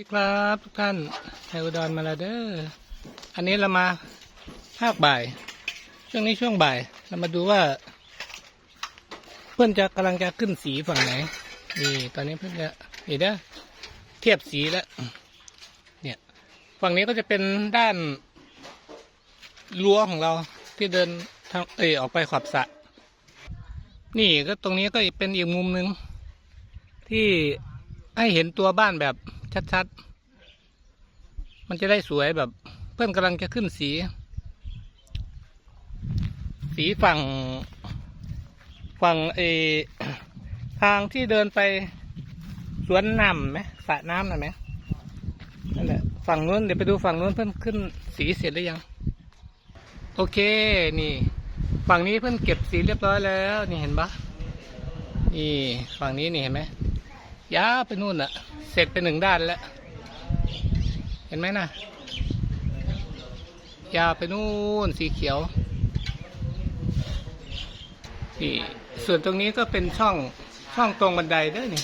ดีครับทุกท่านไทยอุดรมาแล้วเด้ออันนี้เรามาภาคบ่าย ช่วงนี้ช่วงบ่าย เรามาดูว่า เพื่อนจะกำลังจะขึ้นสีฝั่งไหน นี่ตอนนี้เพื่อนจะเห็นเด้อเทียบสีแล้ว เนี่ย ฝั่งนี้ก็จะเป็นด้านรั้วของเราที่เดินทางเออออกไปขอบสระนี่ก็ตรงนี้ก็เป็นอีกมุมหนึ่งที่ให้เห็นตัวบ้านแบบ ชัดๆ มันจะได้สวยแบบ เพื่อนกำลังจะขึ้นสี สีฝั่ง ฝั่งเอทางที่เดินไปสวนน้ำไหมสระน้ำน่ะไหมนั่นแหละฝั่งนู้นเดี๋ยวไปดูฝั่งนู้นเพื่อนขึ้นสีเสร็จหรือยัง โอเคนี่ ฝั่งนี้เพื่อนเก็บสีเรียบร้อยแล้ว นี่เห็นปะนี่ฝั่งนี้นี่เห็นไหมยาวไปนู่นอะ ร็จไปหนึ่งด้านแล้ว เห็นไหมนะยาวไปนู่นสีเขียว นี่ ส่วนตรงนี้ก็เป็นช่องช่องตรงบันไดด้อนี่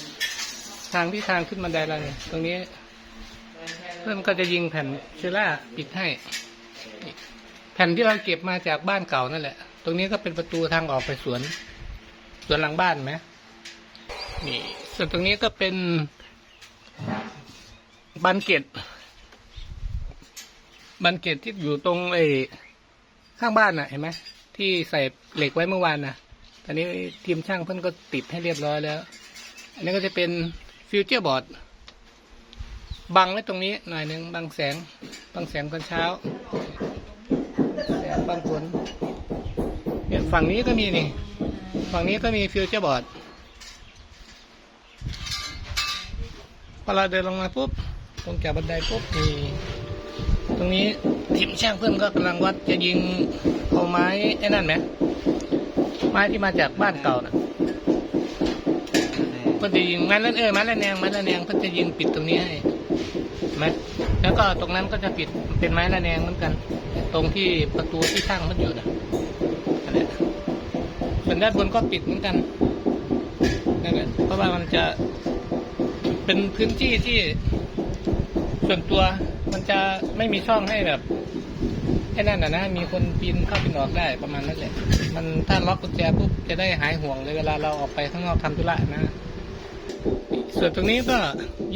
ทางที่ทางขึ้นบันไดเราเนี่ยตรงนี้ เพื่อนก็จะยิงแผ่นเชล่าปิดให้ แผ่นที่เราเก็บมาจากบ้านเก่านั่นแหละ ตรงนี้ก็เป็นประตูทางออกไปสวน สวนหลังบ้านไหมนี่ ส่วนตรงนี้ก็เป็น บันเกตบันเกตที่อยู่ตรงไอ้ข้างบ้านน่ะ เห็นไหมที่ใส่เหล็กไว้เมื่อวานน่ะ ตอนนี้ทีมช่างเพิ่นก็ติดให้เรียบร้อยแล้ว อันนี้ก็จะเป็นฟิวเจอร์บอร์ดบังไว้ตรงนี้หน่อยหนึ่งบังแสงบังแสงตอนเช้าแสงบังฝนเนี่ยฝั่งนี้ก็มีนี่ ฝั่งนี้ก็มีฟิวเจอร์บอร์ดพอเราเดินลงมาปุ๊บ ตรงจากบันไดปุ๊บนี่ตรงนี้ทีมช่างเพื่อนก็กำลังวัดจะยิงเอาไม้ไอ้นั่นไหมไม้ที่มาจากบ้านเก่าน่ะเพื่อนจะยิงไม้ละเออไม้ละแนงไม้ละแนงเพื่อนจะยิงปิดตรงนี้ให้ไหมแล้วก็ตรงนั้นก็จะปิดเป็นไม้ละแนงเหมือนกัน ตรงที่ประตูที่ช่างมันอยู่นะนั่นะส่วนด้านบนก็ปิดเหมือนกันนั่นแหละเพราะว่ามันจะเป็นพื้นที่ที่ ส่วนตัวมันจะไม่มีช่องให้แบบไอ้นั่นนะนะมีคนปีนเข้าปีนออกได้ประมาณนั้นแหละมันถ้าล็อกกุญแจปุ๊บจะได้หายห่วงเลยเวลาเราออกไปข้างนอกทำธุระนะ ส่วนตรงนี้ก็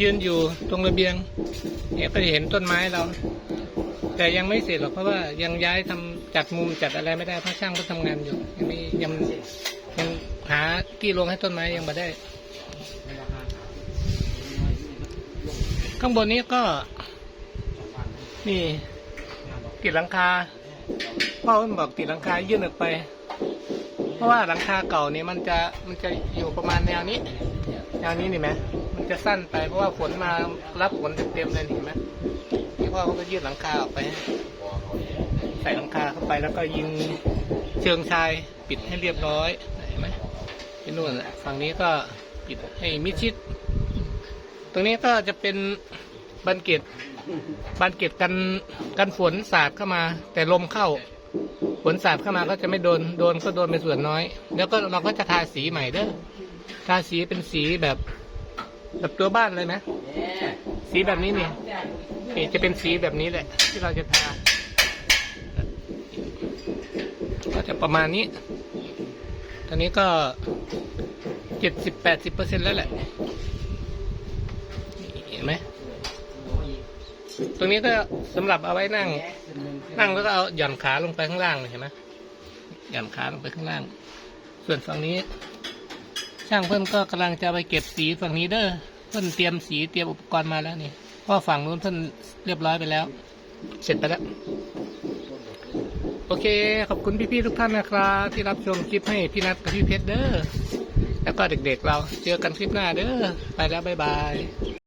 ยืนอยู่ตรงระเบียงเนี่ยก็จะเห็นต้นไม้เรา แต่ยังไม่เสร็จหรอกเพราะว่ายังย้ายทำจัดมุมจัดอะไรไม่ได้เพราะช่างก็ทำงานอยู่ยังไม่ยังยังหาที่ลงให้ต้นไม้ยังไม่ได้ ข้างบนนี้ก็นี่ติดหลังคาพ่อเพิ่นบอกติดหลังคายื่นออกไป เพราะว่าหลังคาเก่านี่มันจะมันจะอยู่ประมาณแนวนี้แนวนี้นี่ไหมมันจะสั้นไปเพราะว่าฝนมารับฝนเต็มๆเลยนี่เห็นไหมที่พ่อเขาก็ยืดหลังคาออกไปใส่หลังคาเข้าไปแล้วก็ยิงเชิงชายปิดให้เรียบร้อยเห็นไหมที่นู่นแหละฝั่งนี้ก็ปิดให้มิดชิด ตรงนี้ก็จะเป็นบันเกตบันเกตกันกันฝนสาดเข้ามา แต่ลมเข้า ฝนสาดเข้ามาก็จะไม่โดนโดนก็โดนเป็นส่วนน้อย แล้วก็เราก็จะทาสีใหม่เด้อทาสีเป็นสีแบบแบบตัวบ้านเลยนะสีแบบนี้นี่นี่จะเป็นสีแบบนี้แหละ ที่เราจะทาก็จะประมาณนี้ ตอนนี้ก็เจ็ดสิบแปดสิบเปอร์เซ็นแล้วแหละ เห็นไหมตรงนี้ก็สำหรับเอาไว้นั่ง นั่งแล้วก็เอาหย่อนขาลงไปข้างล่างเลยเห็นไหมหย่อนขาลงไปข้างล่าง ส่วนฝั่งนี้ ช่างเพิ่นก็กำลังจะไปเก็บสีฝั่งนี้เด้อเพิ่นเตรียมสีเตรียมอุปกรณ์มาแล้วนี่เพราะฝั่งนู้นเพิ่นเรียบร้อยไปแล้ว เสร็จไปแล้วโอเค ขอบคุณพี่ๆทุกท่านนะครับ ที่รับชมคลิปให้พี่นัทกับพี่เพชรเด้อแล้วก็เด็กๆเราเจอกันคลิปหน้าเด้อไปแล้วบ๊ายบาย